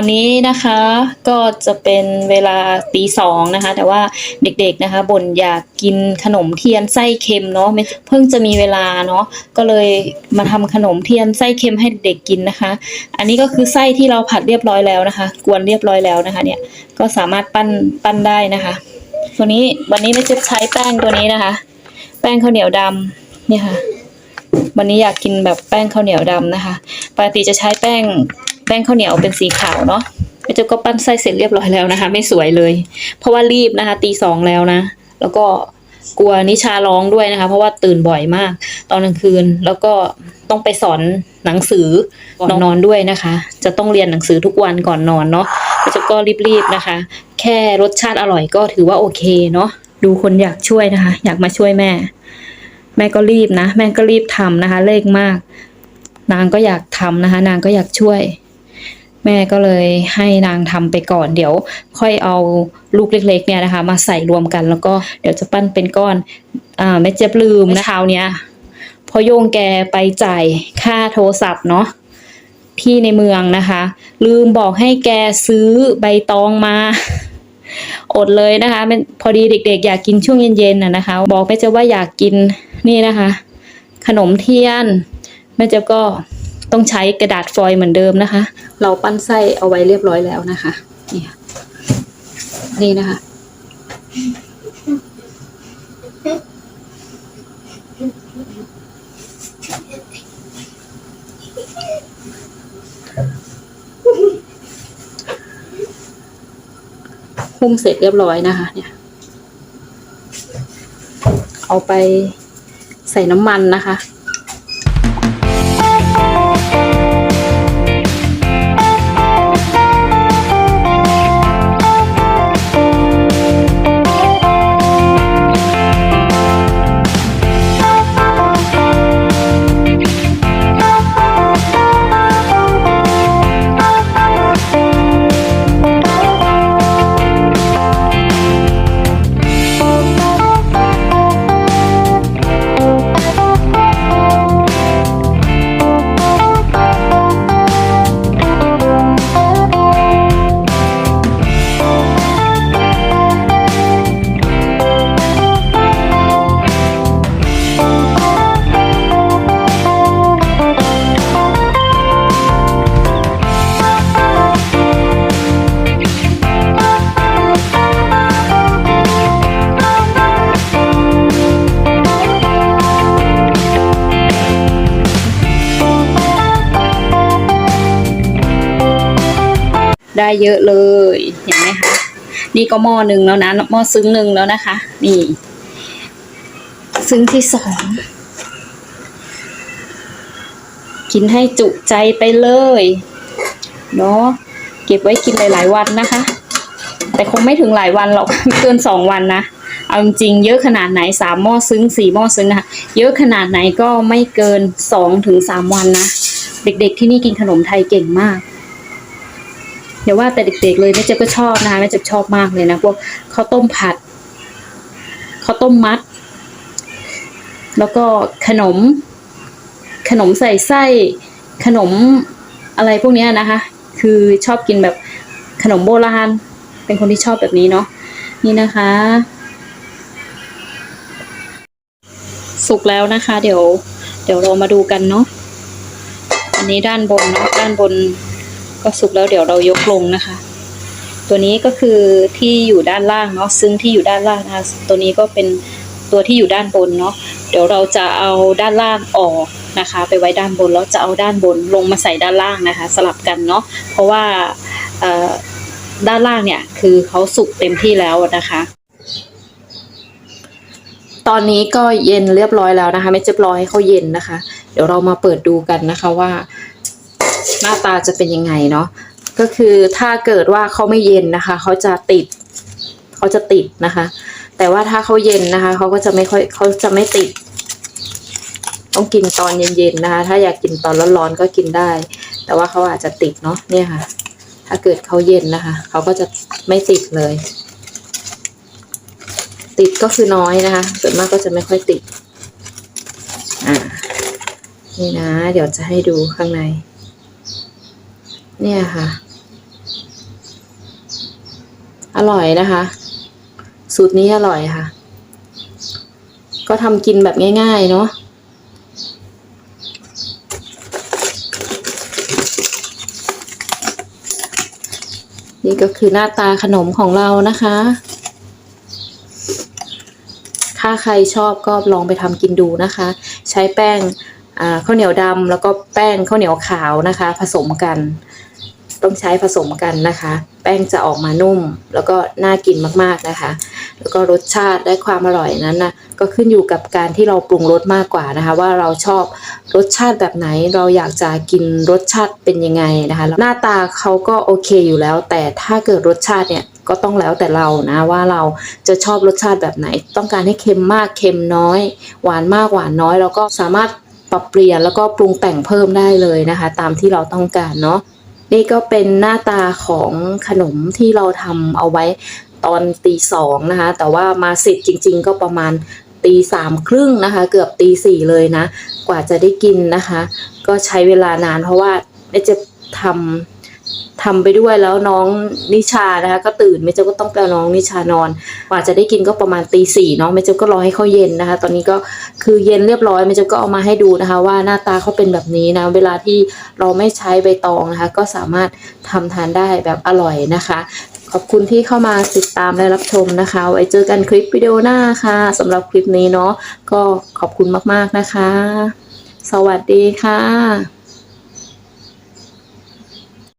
อนนี้นะคะก็จะเป็นเวลาตีสองนะคะ แต่ว่าเด็กๆนะคะบ่นอยากกินขนมเทียนไส้เค็มเนาะเพิ่งจะมีเวลาเนาะก็เลยมาทำขนมเทียนไส้เค็มให้เด็กๆกินนะคะ อันนี้ก็คือไส้ที่เราผัดเรียบร้อยแล้วนะคะ กวนเรียบร้อยแล้วนะคะ เนี่ยก็สามารถปั้นปั้นได้นะคะตัวนี้วันนี้เราจะใช้แป้งตัวนี้นะคะ แป้งข้าวเหนียวดำเนี่ยค่ะวันนี้อยากกินแบบแป้งข้าวเหนียวดำนะคะปกติจะใช้แป้ง ป้งข้าวเหนียวเป็นสีขาวเนาะแม่เจ๊ก็ปั้นไส้เสร็จเรียบร้อยแล้วนะคะ ไม่สวยเลย เพราะว่ารีบนะคะ ตีสองแล้วนะ แล้วก็กลัวนิชาร้องด้วยนะคะ เพราะว่าตื่นบ่อยมาก ตอนกลางคืนแล้วก็ต้องไปสอนหนังสือก่อนนอนด้วยนะคะ จะต้องเรียนหนังสือทุกวันก่อนนอนเนาะแม่เจ๊ก็รีบๆนะคะ แค่รสชาติอร่อยก็ถือว่าโอเคเนาะดูคนอยากช่วยนะคะ อยากมาช่วยแม่ แม่ก็รีบนะ แม่ก็รีบทำนะคะ เลขมาก นางก็อยากทำนะคะ นางก็อยากช่วย แม่ก็เลยให้นางทำไปก่อนเดี๋ยว ค่อยเอาลูกเล็กๆเนี่ยนะคะ มาใส่รวมกันแล้วก็เดี๋ยวจะปั้นเป็นก้อนอ่าแม่เจ็บลืมนะเช้าเนี้ยพอโยงแกไปจ่ายค่าโทรศัพท์เนาะที่ในเมืองนะคะ ลืมบอกให้แกซื้อใบตองมา อดเลยนะคะพอดีเด็ก ๆ อยากกินช่วงเย็นๆน่ะนะคะ บอกแม่เจ๊ยบว่าอยากกินนี่นะคะ ขนมเทียนแม่เจ๊ยบก็ ต้องใช้กระดาษฟอยล์เหมือนเดิมนะคะ เราปั้นไส้เอาไว้เรียบร้อยแล้วนะคะนี่นี่นะคะ หุ้มเสร็จเรียบร้อยนะคะ เนี่ย เอาไปใส่น้ำมันนะคะ ได้เยอะเลยเห็นไหมคะนี่ก็หม้อหนึ่งแล้วนะหม้อซึ้งหนึ่งแล้วนะคะ นี่ ซึ้งที่สองกินให้จุใจไปเลยเนาะเก็บไว้กินหลาย ๆ วันนะคะ แต่คงไม่ถึงหลายวันหรอกเกินสองวันนะเอาจริงเยอะขนาดไหนสามหม้อซึ้งสี่หม้อซึ้งนะคะเยอะขนาดไหนก็ไม่เกินสองถึงสามวันนะ เด็ก ๆ ที่นี่กินขนมไทยเก่งมาก อย่าว่าแต่เด็กๆเลยแม่เจ๊ยบก็ชอบนะคะแม่เจ๊ยบชอบมากเลยนะพวกข้าวต้มผัดข้าวต้มมัด แล้วก็ขนม ขนมใส่ไส้ขนมอะไรพวกเนี้ยนะคะ คือชอบกินแบบขนมโบราณ เป็นคนที่ชอบแบบนี้เนาะนี่นะคะ สุกแล้วนะคะ เดี๋ยว เดี๋ยวเรามาดูกันเนาะอันนี้ด้านบนเนาะด้านบน ก็สุกแล้วเดี๋ยวเรายกลงนะคะ ตัวนี้ก็คือที่อยู่ด้านล่างเนาะซึ่งที่อยู่ด้านล่างนะคะตัวนี้ก็เป็นตัวที่อยู่ด้านบนเนาะเดี๋ยวเราจะเอาด้านล่างออกนะคะ ไปไว้ด้านบนแล้วจะเอาด้านบนลงมาใส่ด้านล่างนะคะ สลับกันเนาะเพราะว่าด้านล่างเนี่ยคือเขาสุกเต็มที่แล้วนะคะ ตอนนี้ก็เย็นเรียบร้อยแล้วนะคะ ไม่เจ็บร้อยให้เขาเย็นนะคะ เดี๋ยวเรามาเปิดดูกันนะคะว่า หน้าตาจะเป็นยังไงเนาะก็คือถ้าเกิดว่าเขาไม่เย็นนะคะเขาจะติดเขาจะติดนะคะ แต่ว่าถ้าเขาเย็นนะคะเขาก็จะไม่ค่อยเขาจะไม่ติด ต้องกินตอนเย็นๆนะคะ ถ้าอยากกินตอนร้อนๆก็กินได้ แต่ว่าเขาอาจจะติดเนาะเนี่ยค่ะ ถ้าเกิดเขาเย็นนะคะเขาก็จะไม่ติดเลย ติดก็คือน้อยนะคะส่วนมากก็จะไม่ค่อยติดอ่านี่นะ เดี๋ยวจะให้ดูข้างใน เนี่ยค่ะ อร่อยนะคะ สูตรนี้อร่อยค่ะ ก็ทำกินแบบง่ายๆเนาะนี่ก็คือหน้าตาขนมของเรานะคะ ถ้าใครชอบก็ลองไปทำกินดูนะคะ ใช้แป้งข้าวเหนียวดำแล้วก็แป้งข้าวเหนียวขาวนะคะ ผสมกัน ต้องใช้ผสมกันนะคะ แป้งจะออกมานุ่ม แล้วก็น่ากินมากๆนะคะ แล้วก็รสชาติและความอร่อยนั้นนะก็ขึ้นอยู่กับการที่เราปรุงรสมากกว่านะคะ ว่าเราชอบรสชาติแบบไหนเราอยากจะกินรสชาติเป็นยังไงนะคะ หน้าตาเขาก็โอเคอยู่แล้ว แต่ถ้าเกิดรสชาติเนี่ยก็ต้องแล้วแต่เรานะว่าเราจะชอบรสชาติแบบไหน ต้องการให้เค็มมากเค็มน้อย หวานมากหวานน้อย เราก็สามารถปรับเปลี่ยนแล้วก็ปรุงแต่งเพิ่มได้เลยนะคะ ตามที่เราต้องการเนาะ นี่ก็เป็นหน้าตาของขนมที่เราทำเอาไว้ตอนตีสองนะคะ แต่ว่ามาเสร็จจริง ๆ ก็ประมาณตีสามครึ่งนะคะ เกือบตีสี่เลยนะ กว่าจะได้กินนะคะ ก็ใช้เวลานานเพราะว่าจะทำ ทำไปด้วยแล้วน้องนิชานะคะก็ตื่นแม่เจ้าก็ต้องไปน้องนิชานอนกว่าจะได้กินก็ประมาณตีสี่เนาะแม่เจ้าก็รอให้เขาเย็นนะคะ ตอนนี้ก็คือเย็นเรียบร้อยแม่เจ้าก็เอามาให้ดูนะคะ ว่าหน้าตาเขาเป็นแบบนี้นะเวลาที่เราไม่ใช้ใบตองนะคะ ก็สามารถทำทานได้แบบอร่อยนะคะ ขอบคุณที่เข้ามาติดตามและรับชมนะคะ ไว้เจอกันคลิปวิดีโอหน้าค่ะสำหรับคลิปนี้เนาะก็ขอบคุณมากๆนะคะ สวัสดีค่ะ